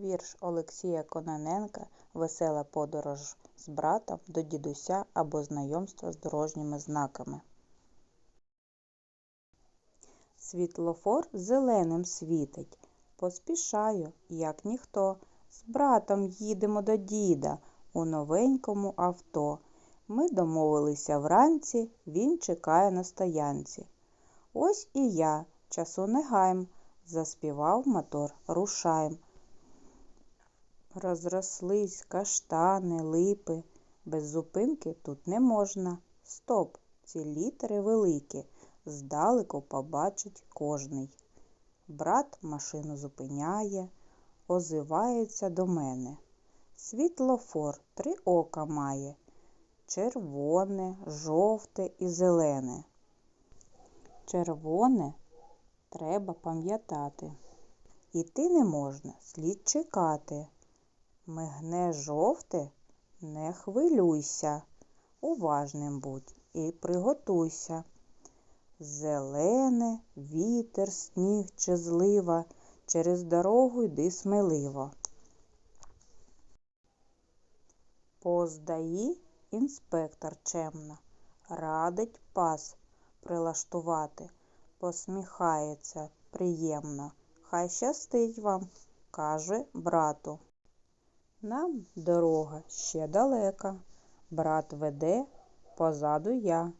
Вірш Олексія Кононенка Весела подорож з братом до дідуся або знайомство з дорожніми знаками. Світлофор зеленим світить. Поспішаю, як ніхто. З братом їдемо до діда у новенькому авто. Ми домовилися вранці, він чекає на стоянці. Ось і я, часу не гайм, заспівав мотор, рушаєм. Розрослись каштани, липи. Без зупинки тут не можна. Стоп, ці літери великі, здалеку побачить кожний. Брат машину зупиняє, озивається до мене. Світлофор три ока має червоне, жовте і зелене. Червоне треба пам'ятати. Іти не можна, слід чекати. Мигне жовте, не хвилюйся, уважним будь і приготуйся. Зелене, вітер, сніг чи злива, через дорогу йди сміливо. Поздаї інспектор чемно, радить пас прилаштувати, посміхається приємно. Хай щастить вам, каже брату. Нам дорога ще далека. Брат веде, позаду я.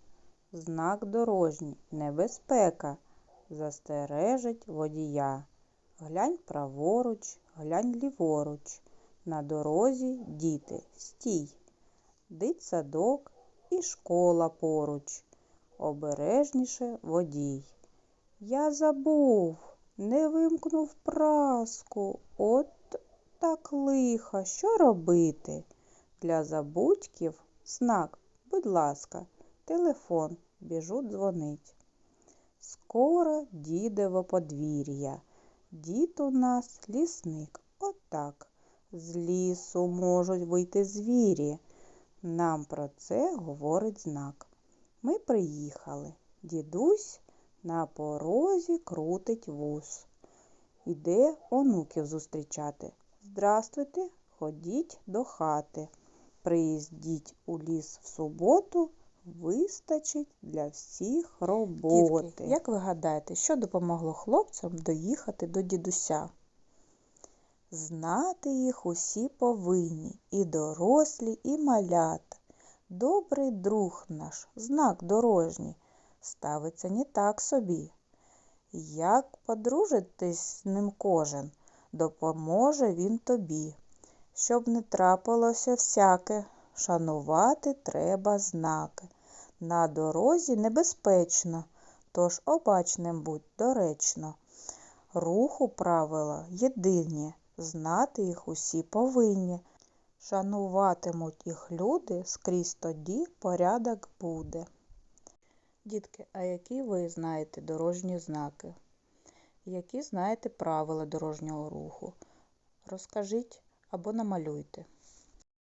Знак дорожній, небезпека, застережить водія. Глянь праворуч, глянь ліворуч. На дорозі діти, стій. Дитсадок і школа поруч. Обережніше водій. Я забув, не вимкнув праску. От так лиха, що робити? Для забудьків знак, будь ласка, телефон, біжу дзвонить. Скоро дідево подвір'я. Дід у нас лісник. Отак. З лісу можуть вийти звірі. Нам про це говорить знак. Ми приїхали. Дідусь на порозі крутить вус. Іде онуків зустрічати. Здрастуйте, ходіть до хати. Приїздіть у ліс в суботу, вистачить для всіх роботи. Дітки, як ви гадаєте, що допомогло хлопцям доїхати до дідуся? Знати їх усі повинні, і дорослі, і малята. Добрий друг наш, знак дорожній, ставиться не так собі. Як подружитись з ним кожен, допоможе він тобі. Щоб не трапилося всяке, шанувати треба знаки. На дорозі небезпечно, тож обачним будь доречно. Руху правила єдині, знати їх усі повинні. Шануватимуть їх люди, скрізь тоді порядок буде. Дітки, а які ви знаєте дорожні знаки? Які знаєте правила дорожнього руху? Розкажіть або намалюйте.